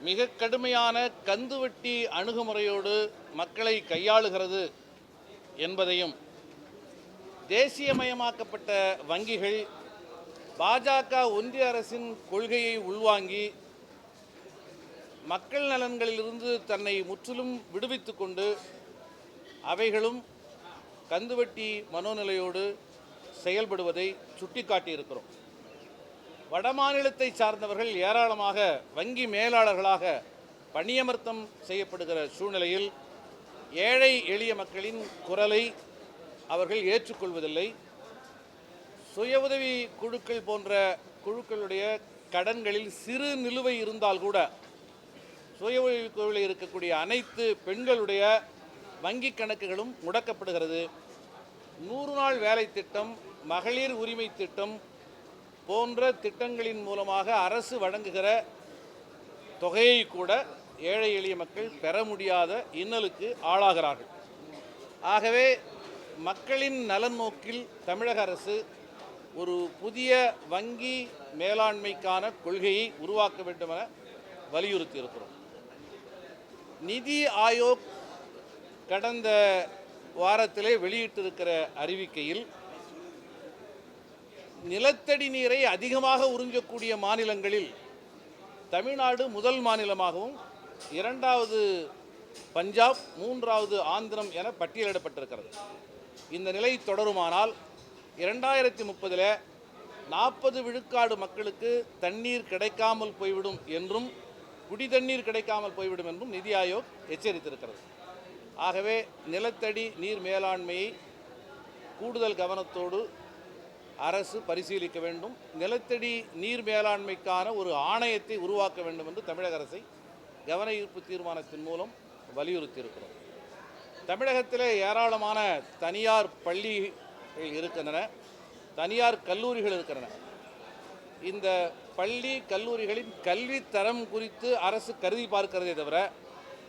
மிக கடுமையான கந்துவட்டி அணுகுமுறையோடு மக்களை கையாளுகிறது என்பதையும் தேசியமயமாக்கப்பட்ட வங்கிகள் பாஜக ஒன்றிய அரசின் கொள்கையை உள்வாங்கி மக்கள் நலன்களிலிருந்து தன்னை முற்றிலும் விடுவித்து கொண்டு அவைகளும் கந்துவட்டி மனோநிலையோடு செயல்படுவதை சுட்டிக்காட்டியிருக்கிறோம். வடமாநிலத்தை சார்ந்தவர்கள் ஏராளமாக வங்கி மேலாளர்களாக பணியமர்த்தம் செய்யப்படுகிற சூழ்நிலையில் ஏழை எளிய மக்களின் குரலை அவர்கள் ஏற்றுக்கொள்வதில்லை. சுய உதவி குழுக்கள் போன்ற குழுக்களுடைய கடன்களில் சிறு நிலுவை இருந்தால் கூட சுய உதவி குழுவில் இருக்கக்கூடிய அனைத்து பெண்களுடைய வங்கி கணக்குகளும் முடக்கப்படுகிறது. நூறு நாள் வேலை திட்டம் மகளிர் உரிமை திட்டம் போன்ற திட்டங்களின் மூலமாக அரசு வழங்குகிற தொகையை கூட ஏழை எளிய மக்கள் பெற முடியாத இன்னலுக்கு ஆளாகிறார்கள். ஆகவே மக்களின் நலன் நோக்கில் தமிழக அரசு ஒரு புதிய வங்கி மேலாண்மைக்கான கொள்கையை உருவாக்க வேண்டும் என வலியுறுத்தி இருக்கிறோம் நிதி ஆயோக் கடந்த வாரத்திலே வெளியிட்டிருக்கிற அறிவிக்கையில் நிலத்தடி நீரை அதிகமாக உறிஞ்சக்கூடிய மாநிலங்களில் தமிழ்நாடு முதல் மாநிலமாகவும் இரண்டாவது பஞ்சாப் மூன்றாவது ஆந்திரம் என பட்டியலிடப்பட்டிருக்கிறது. இந்த நிலை தொடருமானால் இரண்டாயிரத்தி முப்பதில் நாற்பது விழுக்காடு மக்களுக்கு தண்ணீர் கிடைக்காமல் போய்விடும் என்றும் குடி தண்ணீர் கிடைக்காமல் போய்விடும் என்றும் நிதி ஆயோக் எச்சரித்திருக்கிறது. ஆகவே நிலத்தடி நீர் மேலாண்மையை கூடுதல் கவனத்தோடு அரசு பரிசீலிக்க வேண்டும். நிலத்தடி நீர் மேலாண்மைக்கான ஒரு ஆணையத்தை உருவாக்க வேண்டும் என்று தமிழக அரசை கவன ஈர்ப்பு தீர்மானத்தின் மூலம் வலியுறுத்தியிருக்கிறோம். தமிழகத்தில் ஏராளமான தனியார் பள்ளிகள் இருக்கின்றன. தனியார் கல்லூரிகள் இருக்கின்றன. இந்த பள்ளி கல்லூரிகளின் கல்வி தரம் குறித்து அரசு கருதி பார்க்கிறதே தவிர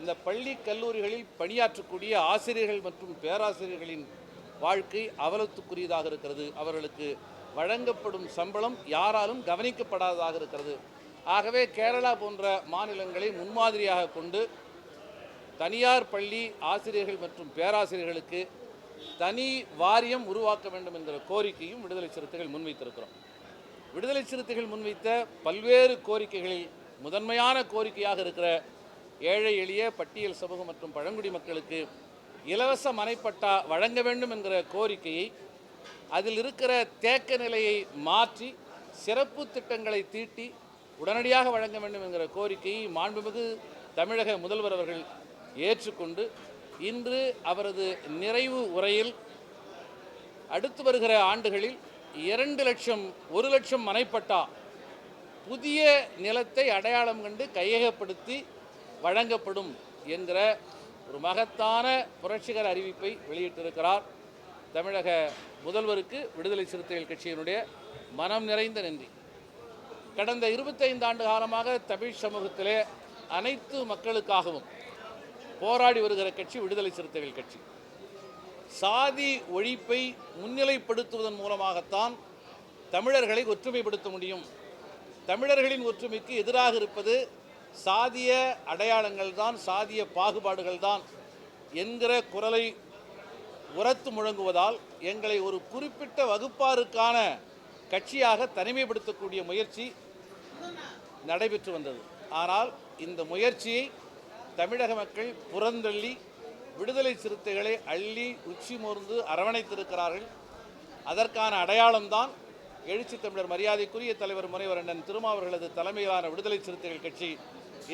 இந்த பள்ளி கல்லூரிகளில் பணியாற்றக்கூடிய ஆசிரியர்கள் மற்றும் பேராசிரியர்களின் வாழ்க்கை அவலத்துக்குரியதாக இருக்கிறது. அவர்களுக்கு வழங்கப்படும் சம்பளம் யாராலும் கவனிக்கப்படாததாக இருக்கிறது. ஆகவே கேரளா போன்ற மாநிலங்களை முன்மாதிரியாக கொண்டு தனியார் பள்ளி ஆசிரியர்கள் மற்றும் பேராசிரியர்களுக்கு தனி வாரியம் உருவாக்க வேண்டும் என்கிற கோரிக்கையும் விடுதலை சிறுத்தைகள் முன்வைத்திருக்கிறோம். விடுதலை சிறுத்தைகள் முன்வைத்த பல்வேறு கோரிக்கைகளில் முதன்மையான கோரிக்கையாக இருக்கிற ஏழை எளிய பட்டியல் சமூகம் மற்றும் பழங்குடி மக்களுக்கு இலவச மனைப்பட்டா வழங்க வேண்டும் என்கிற கோரிக்கையை அதில் இருக்கிற தேக்க நிலையை மாற்றி சிறப்பு திட்டங்களை தீட்டி உடனடியாக வழங்க வேண்டும் என்கிற கோரிக்கையை மாண்புமிகு தமிழக முதல்வர் அவர்கள் ஏற்றுக்கொண்டு இன்று அவரது நிறைவு உரையில் அடுத்து வருகிற ஆண்டுகளில் இரண்டு லட்சம் ஒரு லட்சம் மனைப்பட்டா புதிய நிலத்தை அடையாளம் கண்டு கையகப்படுத்தி வழங்கப்படும் என்கிற ஒரு மகத்தான புரட்சிகர அறிவிப்பை வெளியிட்டிருக்கிறார். தமிழக முதல்வருக்கு விடுதலை சிறுத்தைகள் கட்சியினுடைய மனம் நிறைந்த நன்றி. கடந்த இருபத்தைந்து ஆண்டு காலமாக தமிழ் சமூகத்திலே அனைத்து மக்களுக்காகவும் போராடி வருகிற கட்சி விடுதலை சிறுத்தைகள் கட்சி. சாதி ஒழிப்பை முன்னிலைப்படுத்துவதன் மூலமாகத்தான் தமிழர்களை ஒற்றுமைப்படுத்த முடியும். தமிழர்களின் ஒற்றுமைக்கு எதிராக இருப்பது சாதிய அடையாளங்கள் தான் சாதிய பாகுபாடுகள் தான் என்கிற குரலை உரத்து முழங்குவதால் எங்களை ஒரு குறிப்பிட்ட வகுப்பாருக்கான கட்சியாக தனிமைப்படுத்தக்கூடிய முயற்சி நடைபெற்று வந்தது. ஆனால் இந்த முயற்சியை தமிழக மக்கள் புறந்தள்ளி விடுதலை சிறுத்தைகளை அள்ளி உச்சி மோர்ந்து அரவணைத்திருக்கிறார்கள். அதற்கான அடையாளம்தான் எழுச்சி தமிழர் மரியாதைக்குரிய தலைவர் முனைவர் அண்ணன் திருமாவர்களது தலைமையிலான விடுதலை சிறுத்தைகள் கட்சி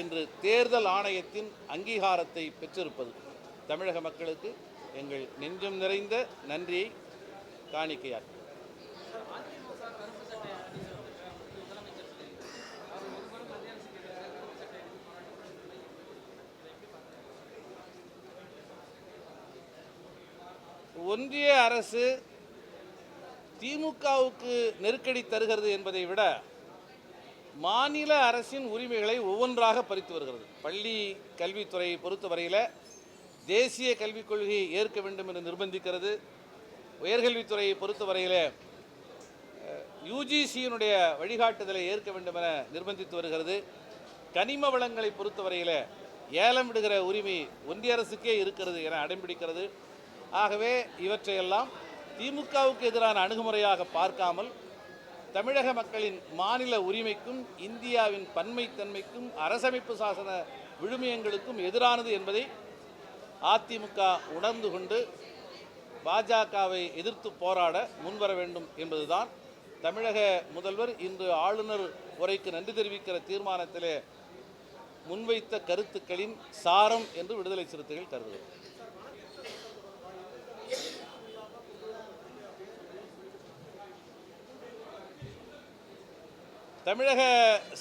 இன்று தேர்தல் ஆணையத்தின் அங்கீகாரத்தை பெற்றிருப்பது. தமிழக மக்களுக்கு எங்கள் நெஞ்சம் நிறைந்த நன்றியை காணிக்கையார் ஒன்றிய அரசு திமுகவுக்கு நெருக்கடி தருகிறது என்பதை விட மாநில அரசின் உரிமைகளை ஒவ்வொன்றாக பறித்து வருகிறது. பள்ளி கல்வித்துறையை பொறுத்தவரையில் தேசிய கல்விக் கொள்கையை ஏற்க வேண்டும் என்று நிர்பந்திக்கிறது. உயர்கல்வித்துறையை பொறுத்தவரையில் யூஜிசியினுடைய வழிகாட்டுதலை ஏற்க வேண்டும் என நிர்பந்தித்து வருகிறது. கனிம வளங்களை பொறுத்தவரையில் ஏலம் விடுகிற உரிமை ஒன்றிய அரசுக்கே இருக்கிறது என அடம்பிடிக்கிறது. ஆகவே இவற்றையெல்லாம் திமுகவுக்கு எதிரான அணுகுமுறையாக பார்க்காமல் தமிழக மக்களின் மாநில உரிமைக்கும் இந்தியாவின் பன்மைத்தன்மைக்கும் அரசமைப்பு சாசன விழுமியங்களுக்கும் எதிரானது என்பதை அதிமுக உணர்ந்து கொண்டு பாஜகவை எதிர்த்து போராட முன்வர வேண்டும் என்பதுதான். தமிழக முதல்வர் இன்று ஆளுநர் உரைக்கு நன்றி தெரிவிக்கிற தீர்மானத்திலே முன்வைத்த கருத்துக்களின் சாரம் என்று விடுதலை சிறுத்தைகள் கருதுகிறது. தமிழக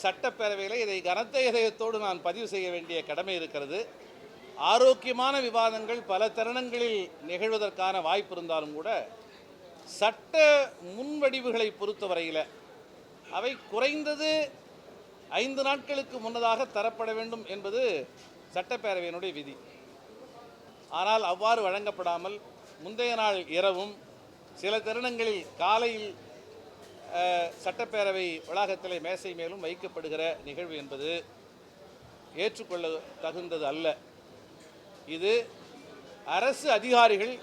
சட்டப்பேரவையில் இதை கனத்த இதயத்தோடு நான் பதிவு செய்ய வேண்டிய கடமை இருக்கிறது. ஆரோக்கியமான விவாதங்கள் பல தருணங்களில் நிகழ்வதற்கான வாய்ப்பு இருந்தாலும் கூட சட்ட முன்வடிவுகளை பொறுத்தவரையில் அவை குறைந்தது ஐந்து நாட்களுக்கு முன்னதாக தரப்பட வேண்டும் என்பது சட்டப்பேரவையினுடைய விதி. ஆனால் அவ்வாறு வழங்கப்படாமல் முந்தைய நாள் இரவும் சில தருணங்களில் காலையில் சட்டப்பேரவை வளாகத்திலே மேசை மேலும் வைக்கப்படுகிற நிகழ்வு என்பது ஏற்றுக்கொள்ள தகுந்தது அல்ல. இது அரசு அதிகாரிகள்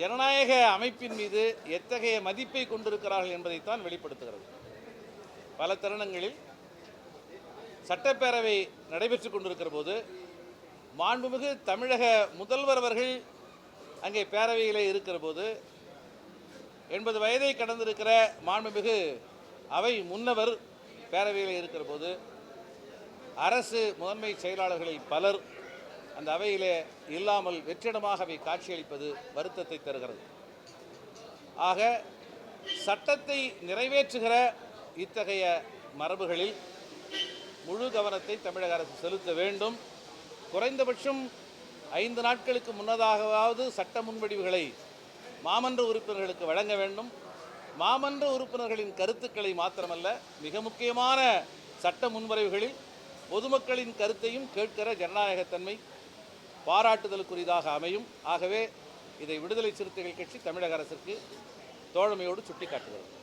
ஜனநாயக அமைப்பின் மீது எத்தகைய மதிப்பை கொண்டிருக்கிறார்கள் என்பதைத்தான் வெளிப்படுத்துகிறது. பல தருணங்களில் சட்டப்பேரவை நடைபெற்று கொண்டிருக்கிற போது மாண்புமிகு தமிழக முதல்வர் அவர்கள் அங்கே பேரவையிலே இருக்கிற போது எண்பது வயதை கடந்திருக்கிற மாண்புமிகு அவை முன்னவர் பேரவையில் இருக்கிற போது அரசு முதன்மை செயலாளர்களில் பலர் அந்த அவையிலே இல்லாமல் வெற்றிடமாக அவை காட்சியளிப்பது வருத்தத்தை தருகிறது. ஆக சட்டத்தை நிறைவேற்றுகிற இத்தகைய மரபுகளில் முழு கவனத்தை தமிழக அரசு செலுத்த வேண்டும். குறைந்தபட்சம் ஐந்து நாட்களுக்கு முன்னதாகவாவது சட்ட முன்வடிவுகளை மாமன்ற உறுப்பினர்களுக்கு வழங்க வேண்டும். மாமன்ற உறுப்பினர்களின் கருத்துக்களை மாத்திரமல்ல மிக முக்கியமான சட்ட முன்வரைவுகளில் பொதுமக்களின் கருத்தையும் கேட்கிற ஜனநாயகத்தன்மை பாராட்டுதலுக்குரியதாக அமையும். ஆகவே இதை விடுதலை சிறுத்தைகள் கட்சி தமிழக அரசுக்கு தோழமையோடு சுட்டிக்காட்டுகிறது.